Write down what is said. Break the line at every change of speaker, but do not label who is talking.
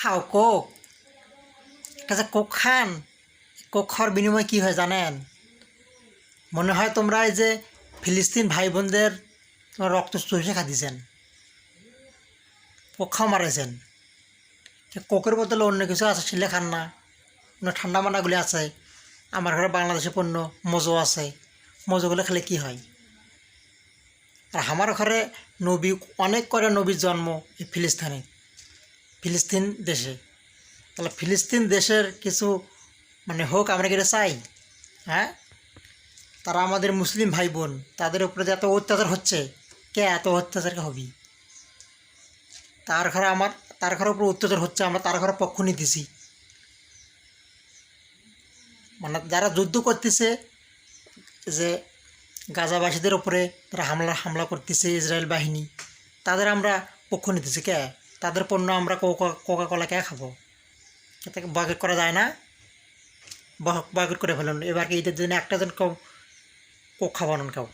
খাও, কোক। কাছে কোক খান কোক খাওয়ার বিনিময়ে কী হয় জানেন? মনে হয় তোমরা এই যে ফিলিস্তিন ভাই বোনদের তোমরা রক্ত চুষে খাদিয়েছেন কোক খাওয়া মারাইছেন কোকের বদলে অন্য কিছু আছে ছিলে খান না। অন্য ঠান্ডা মানাগুলি আছে। আমার ঘরে বাংলাদেশে পণ্য, মজো আছে। মজোগুলো খেলে কি হয়? আর আমার ঘরে নবী, অনেক করে নবীর জন্ম এই ফিলিস্তিনে ফিলিস্তিন দেশে। তাহলে ফিলিস্তিন দেশের কিছু মানে হোক, আমরা কি চাই? হ্যাঁ? তারা আমাদের মুসলিম ভাই বোন তাদের উপরে যে এত অত্যাচার হচ্ছে, কে এত অত্যাচার হবি? তার ঘরে আমার, তার ঘরের উপর অত্যাচার হচ্ছে, আমরা তার ঘরে পক্ষ নিতেছি। মানে যারা যুদ্ধ করতেছে, যে গাজাবাসীদের উপরে তারা হামলা হামলা করতেছে, ইসরায়েল বাহিনী, তাদের আমরা পক্ষ নিতেছি, কে? তাদের পণ্য আমরা কোকা কোলাকে কলা খাব। এতে বয়কট করা যায় না। বয়কট করে ফেলুন। এবার ঈদের জন্য একটা জন কেউ কোক খাবানো কেউ।